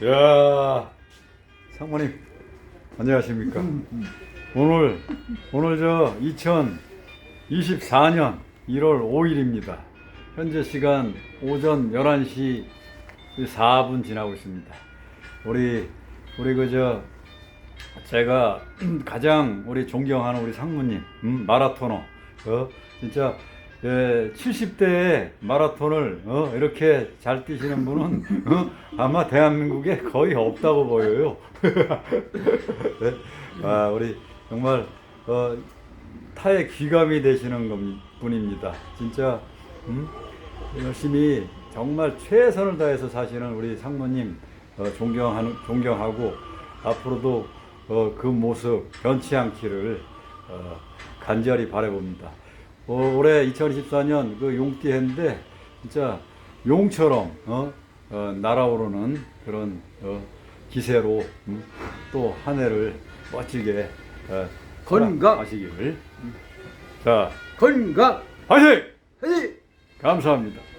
야 상무님 안녕하십니까? 오늘 오늘 저 2024년 1월 5일입니다. 현재 시간 오전 11시 4분 지나고 있습니다. 우리 우리 그저 제가 가장 우리 존경하는 우리 상무님 음, 마라토너 어 진짜 예, 70대에 마라톤을 어, 이렇게 잘 뛰시는 분은 어, 아마 대한민국에 거의 없다고 보여요. 네? 아, 우리 정말 어, 타의 귀감이 되시는 분- 분입니다. 진짜 음? 열심히 정말 최선을 다해서 사시는 우리 상무님 어, 존경하는 존경하고 앞으로도 어, 그 모습 변치 않기를 어, 간절히 바라봅니다. 어, 올해 2024년 그 용띠 했는데 진짜 용처럼 어, 어, 날아오르는 그런 어, 기세로 음, 또한 해를 멋지게 어, 건강! 하시기를 자 건강! 화이팅! 화이팅! 감사합니다.